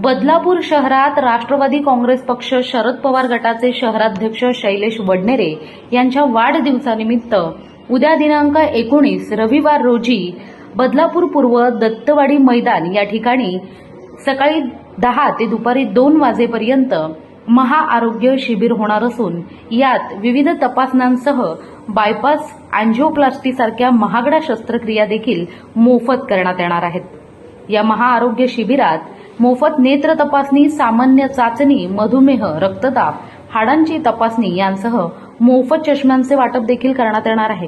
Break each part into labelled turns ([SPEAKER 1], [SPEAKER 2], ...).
[SPEAKER 1] बदलापूर शहरात राष्ट्रवादी काँग्रेस पक्ष शरद पवार गटाचे शहराध्यक्ष शैलेश वडनेरे यांच्या वाढदिवसानिमित्त उद्या दिनांक एकोणीस रविवार रोजी बदलापूर पूर्व दत्तवाडी मैदान या ठिकाणी सकाळी दहा ते दुपारी दोन वाजेपर्यंत महाआरोग्य शिबिर होणार असून यात विविध तपासण्यांसह बायपास अँजिओप्लास्टीसारख्या महागड्या शस्त्रक्रिया देखील मोफत करण्यात येणार आहेत. या महाआरोग्य शिबिरात मोफत नेत्र तपासणी सामान्य चाचणी मधुमेह रक्तदाब हाडांची तपासणी यांसह मोफत चष्म्यांचे वाटप देखील करण्यात येणार आहे.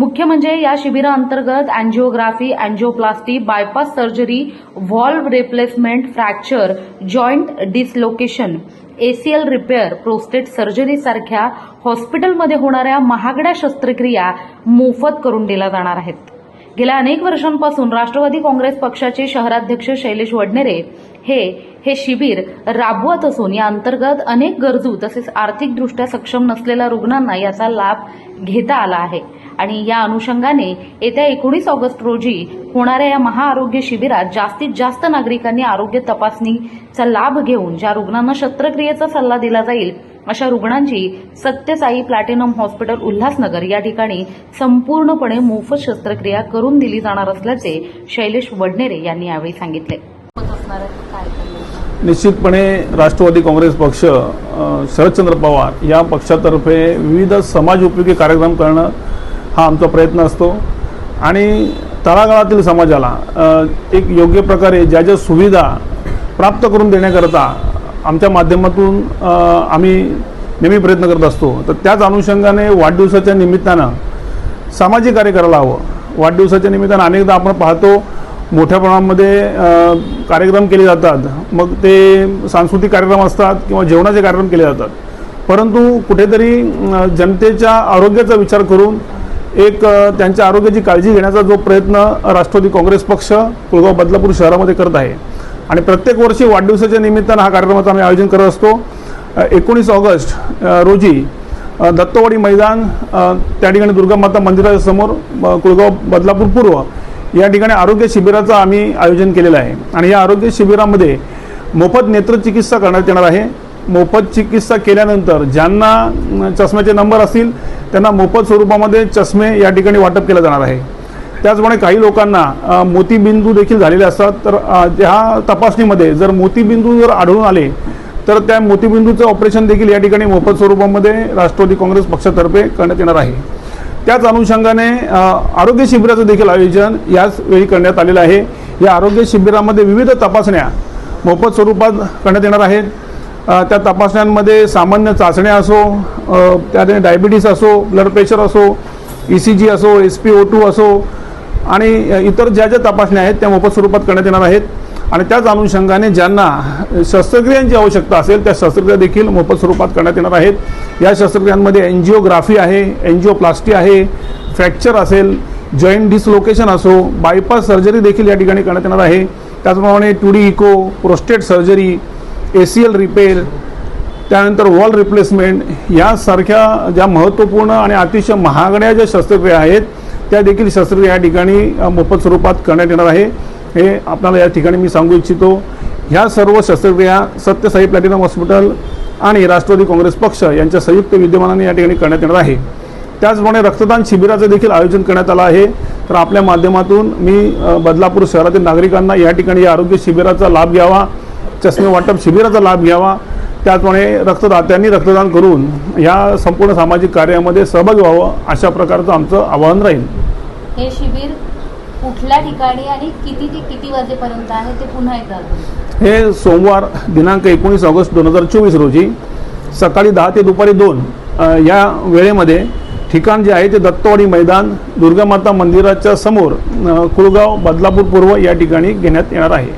[SPEAKER 1] मुख्य म्हणजे या शिबिराअंतर्गत angiography angioplasty bypass surgery valve replacement fracture joint dislocation ACL repair prostate surgery सारख्या हॉस्पिटलमध्ये होणाऱ्या महागड्या शस्त्रक्रिया मोफत करून दिल्या जाणार आहेत. गेल्या अनेक वर्षांपासून राष्ट्रवादी काँग्रेस पक्षाचे शहराध्यक्ष शैलेश वडनेरे हे हे शिबिर राबवत असून या अंतर्गत अनेक गरजू तसेच आर्थिकदृष्ट्या सक्षम नसलेल्या रुग्णांना याचा लाभ घेता आला आहे. आणि या अनुषंगाने येत्या एकोणीस ऑगस्ट रोजी होणाऱ्या या महाआरोग्य शिबिरात जास्तीत जास्त नागरिकांनी आरोग्य तपासणीचा लाभ घेऊन ज्या रुग्णांना शस्त्रक्रियेचा सल्ला दिला जाईल अशा रुग्णांची सत्यसाई प्लॅटिनम हॉस्पिटल उल्हासनगर या ठिकाणी संपूर्णपणे मोफत शस्त्रक्रिया करून दिली जाणार असल्याचे शैलेश वडनेरे यांनी यावेळी सांगितले.
[SPEAKER 2] निश्चितपणे राष्ट्रवादी काँग्रेस पक्ष शरदचंद्र पवार या पक्षातर्फे विविध समाज उपयोगी कार्यक्रम करणं हा आमचा प्रयत्न असतो. आणि तळागाळातील समाजाला एक योग्य प्रकारे ज्या ज्या सुविधा प्राप्त करून देण्याकरता आमच्या माध्यमातून आम्ही नेहमी प्रयत्न करत असतो. तर त्याच अनुषंगाने वाढदिवसाच्या निमित्तानं सामाजिक कार्य करायला हवं. वाढदिवसाच्या निमित्तानं अनेकदा आपण पाहतो मोठ्या प्रमाणामध्ये कार्यक्रम केले जातात. मग ते सांस्कृतिक कार्यक्रम असतात किंवा जेवणाचे कार्यक्रम केले जातात. परंतु कुठेतरी जनतेच्या आरोग्याचा विचार करून एक त्यांच्या आरोग्याची काळजी घेण्याचा जो प्रयत्न राष्ट्रवादी काँग्रेस पक्ष कुळगाव बदलापूर शहरामध्ये करत आहे आणि प्रत्येक वर्षी वाढदिवसाच्या निमित्तानं हा कार्यक्रमाचं आम्ही आयोजन करत असतो. एकोणीस ऑगस्ट रोजी दत्तवाडी मैदान त्या ठिकाणी दुर्गा माता मंदिराच्या समोर कुळगाव बदलापूर पूर्व या ठिकाणी आरोग्य शिबिराचं आम्ही आयोजन केलेलं आहे. आणि या आरोग्य शिबिरामध्ये मोफत नेत्रचिकित्सा करण्यात येणार आहे. मोफत चिकित्सा केल्यानंतर ज्यांना चष्म्याचे नंबर असतील त्यांना मोफत स्वरूपामध्ये चष्मे या ठिकाणी वाटप केलं जाणार आहे. त्याचप्रमाणे काही लोकांना मोतीबिंदू देखील झालेले असतात. तर ह्या तपासणीमध्ये जर मोतीबिंदू जर आढळून आले तर त्या मोतीबिंदूचं ऑपरेशन देखील या ठिकाणी मोफत स्वरूपामध्ये राष्ट्रवादी काँग्रेस पक्षातर्फे करण्यात येणार आहे. त्याच अनुषंगाने आरोग्य शिबिराचं देखील आयोजन याच वेळी करण्यात आलेलं आहे. या आरोग्य शिबिरामध्ये विविध तपासण्या मोफत स्वरूपात करण्यात येणार आहेत. त्या तपासण्यांमध्ये सामान्य चाचण्या असो त्याने डायबिटीस असो ब्लड प्रेशर असो ई सी जी असो एस पी ओ टू असो आणि इतर ज्या ज्या तपासण्या आहेत त्या मोफत स्वरूपात करण्यात येणार आहेत. आणि त्याच अनुषंगाने ज्यांना शस्त्रक्रियांची आवश्यकता असेल त्या शस्त्रक्रिया देखील मोफत स्वरूपात करण्यात येणार आहेत. या शस्त्रक्रियांमध्ये एनजिओग्राफी आहे एनजिओप्लास्टी आहे फ्रॅक्चर असेल जॉईंट डिसलोकेशन असो बायपास सर्जरी देखील या ठिकाणी करण्यात येणार आहे. त्याचप्रमाणे two D echo prostate surgery A C L repair त्यानंतर वॉल रिप्लेसमेंट यासारख्या ज्या महत्त्वपूर्ण आणि अतिशय महागड्या ज्या शस्त्रक्रिया आहेत त्या देखील शस्त्रक्रिया या ठिकाणी मोफत स्वरूपात करण्यात येणार आहे. हे आपल्याला या ठिकाणी मी सांगू इच्छितो. ह्या सर्व शस्त्रक्रिया सत्यसाई प्लॅटिनम हॉस्पिटल आणि राष्ट्रवादी काँग्रेस पक्ष यांच्या संयुक्त विद्यमानाने या ठिकाणी करण्यात येणार आहे. त्याचप्रमाणे रक्तदान शिबिराचं देखील आयोजन करण्यात आलं आहे. तर आपल्या माध्यमातून मी बदलापूर शहरातील नागरिकांना या ठिकाणी या आरोग्य शिबिराचा लाभ घ्यावा चष्मे वाटप शिबिराचा लाभ घ्यावा त्याचप्रमाणे रक्तदात्यांनी रक्तदान करून या संपूर्ण सामाजिक कार्यामध्ये सहभागी व्हावं अशा प्रकारचं आमचं आवाहन राहील
[SPEAKER 3] हे शिबिर कुठल्या ठिकाणी आणि किती ते किती वाजेपर्यंत आहे ते पुन्हा एकदा.
[SPEAKER 2] हे सोमवार दिनांक एकोणीस ऑगस्ट दोन हजार चोवीस रोजी सकाळी दहा ते दुपारी दोन या वेळेमध्ये ठिकाण जे आहे ते दत्तवाडी मैदान दुर्गामाता मंदिराच्या समोर कुळगाव बदलापूर पूर्व या ठिकाणी घेण्यात येणार आहे